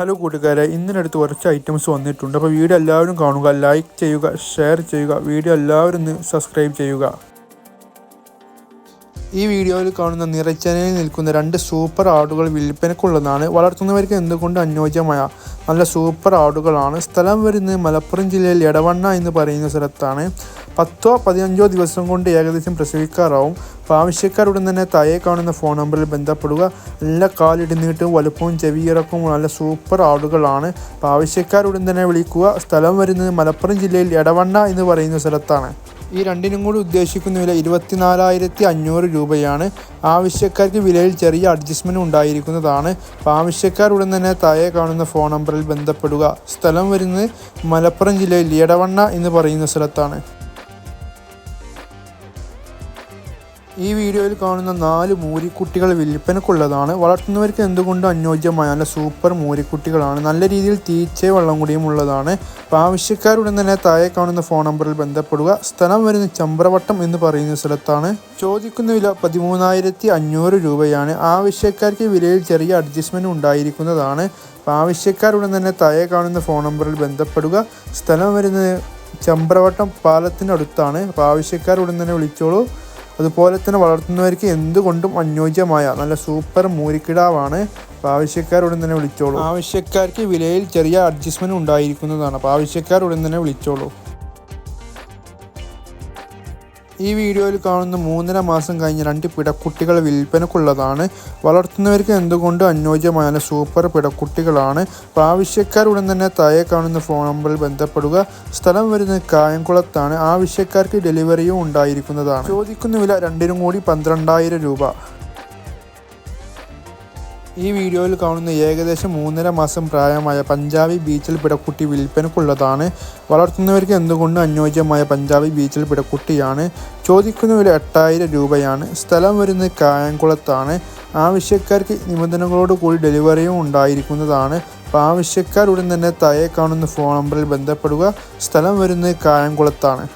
Hello കൂട്ടുകാരെ. ഇന്നിനടുത്ത് കുറച്ച് items വന്നിട്ടുണ്ട്. അപ്പോൾ വീഡിയോ എല്ലാവരും കാണുക ലൈക്ക് ചെയ്യുക ഷെയർ ചെയ്യുക. വീഡിയോ എല്ലാവരും ഒന്ന് സബ്സ്ക്രൈബ് ചെയ്യുക. ഈ വീഡിയോയിൽ കാണുന്ന നിറച്ചനയിൽ നിൽക്കുന്ന രണ്ട് സൂപ്പർ ആടുകൾ വിൽപ്പനക്കുള്ളതാണ്. വളർത്തുന്നവർക്ക് എന്തുകൊണ്ട് അനുയോജ്യമായ നല്ല സൂപ്പർ ആടുകളാണ്? സ്ഥലം വരുന്നത് മലപ്പുറം ജില്ലയിൽ എടവണ്ണ എന്ന് പറയുന്ന സ്ഥലത്താണ്. പത്തോ പതിനഞ്ചോ ദിവസം കൊണ്ട് ഏകദേശം പ്രസവിക്കാറാവും. അപ്പോൾ ആവശ്യക്കാരുടൻ തന്നെ താഴെ കാണുന്ന ഫോൺ നമ്പറിൽ ബന്ധപ്പെടുക. നല്ല കാലിടുന്നിട്ടും വലുപ്പവും ചെവിയിറക്കവും നല്ല സൂപ്പർ ആടുകളാണ് അപ്പോൾ ആവശ്യക്കാരുടൻ തന്നെ വിളിക്കുക. സ്ഥലം വരുന്നത് മലപ്പുറം ജില്ലയിൽ എടവണ്ണ എന്ന് പറയുന്ന സ്ഥലത്താണ്. ഈ രണ്ടിനും കൂടി ഉദ്ദേശിക്കുന്ന വില ഇരുപത്തിനാലായിരത്തി അഞ്ഞൂറ് രൂപയാണ്. ആവശ്യക്കാർക്ക് വിലയിൽ ചെറിയ അഡ്ജസ്റ്റ്മെന്റ് ഉണ്ടായിരിക്കുന്നതാണ്. അപ്പോൾ ആവശ്യക്കാർ ഉടൻ തന്നെ താഴെ കാണുന്ന ഫോൺ നമ്പറിൽ ബന്ധപ്പെടുക. സ്ഥലം വരുന്നത് മലപ്പുറം ജില്ലയിൽ ഇടവണ്ണ എന്ന് പറയുന്ന സ്ഥലത്താണ്. ഈ വീഡിയോയിൽ കാണുന്ന നാല് മൂരിക്കുട്ടികൾ വിൽപ്പനക്കുള്ളതാണ് വളർത്തുന്നവർക്ക് എന്തുകൊണ്ട് അനുയോജ്യമായ നല്ല സൂപ്പർ മൂരിക്കുട്ടികളാണ്. നല്ല രീതിയിൽ തീച്ചയും വെള്ളം കൂടിയും ഉള്ളതാണ്. അപ്പോൾ തന്നെ താഴെ കാണുന്ന ഫോൺ നമ്പറിൽ ബന്ധപ്പെടുക. സ്ഥലം വരുന്ന ചമ്പ്രവട്ടം എന്ന് പറയുന്ന സ്ഥലത്താണ്. ചോദിക്കുന്ന വില പതിമൂന്നായിരത്തി അഞ്ഞൂറ് രൂപയാണ്. ആവശ്യക്കാർക്ക് വിലയിൽ ചെറിയ അഡ്ജസ്റ്റ്മെന്റ് ഉണ്ടായിരിക്കുന്നതാണ്. അപ്പോൾ തന്നെ താഴെ കാണുന്ന ഫോൺ നമ്പറിൽ ബന്ധപ്പെടുക. സ്ഥലം വരുന്നത് ചമ്പ്രവട്ടം പാലത്തിനടുത്താണ്. അപ്പോൾ ആവശ്യക്കാരുടൻ തന്നെ വിളിച്ചോളൂ. അതുപോലെ തന്നെ വളർത്തുന്നവർക്ക് എന്തുകൊണ്ടും അനുയോജ്യമായ നല്ല സൂപ്പർ മൂരിക്കിടാവാണ് അപ്പോൾ ആവശ്യക്കാരുടൻ തന്നെ വിളിച്ചോളൂ. ആവശ്യക്കാർക്ക് വിലയിൽ ചെറിയ അഡ്ജസ്റ്റ്മെന്റ് ഉണ്ടായിരിക്കുന്നതാണ്. അപ്പോൾ ആവശ്യക്കാരുടൻ തന്നെ വിളിച്ചോളൂ. ഈ വീഡിയോയിൽ കാണുന്ന മൂന്നര മാസം കഴിഞ്ഞ രണ്ട് പിടക്കുട്ടികൾ വിൽപ്പനക്കുള്ളതാണ് വളർത്തുന്നവർക്ക് എന്തുകൊണ്ട് അനുയോജ്യമായ സൂപ്പർ പിടക്കുട്ടികളാണ്? ആവശ്യക്കാർ ആവശ്യക്കാരുടൻ തന്നെ താഴെ കാണുന്ന ഫോൺ നമ്പറിൽ ബന്ധപ്പെടുക. സ്ഥലം വരുന്നത് കായംകുളത്താണ്. ആവശ്യക്കാർക്ക് ഡെലിവറിയും ഉണ്ടായിരിക്കുന്നതാണ്. ചോദിക്കുന്ന വില രണ്ടിനും കൂടി പന്ത്രണ്ടായിരം രൂപ. ഈ വീഡിയോയിൽ കാണുന്ന ഏകദേശം മൂന്നര മാസം പ്രായമായ പഞ്ചാബി ബീച്ചിൽ പിടക്കുട്ടി വിൽപ്പനക്കുള്ളതാണ്. വളർത്തുന്നവർക്ക് എന്തുകൊണ്ട് അനുയോജ്യമായ പഞ്ചാബി ബീച്ചിൽ പിടക്കുട്ടിയാണ്? ചോദിക്കുന്ന ഒരു എട്ടായിരം രൂപയാണ്. സ്ഥലം വരുന്നത് കായംകുളത്താണ്. ആവശ്യക്കാർക്ക് നിബന്ധനകളോട് കൂടി ഡെലിവറിയും ഉണ്ടായിരിക്കുന്നതാണ്. അപ്പോൾ ആവശ്യക്കാർ ഉടൻ തന്നെ താഴെ കാണുന്ന ഫോൺ നമ്പറിൽ ബന്ധപ്പെടുക. സ്ഥലം വരുന്നത് കായംകുളത്താണ്.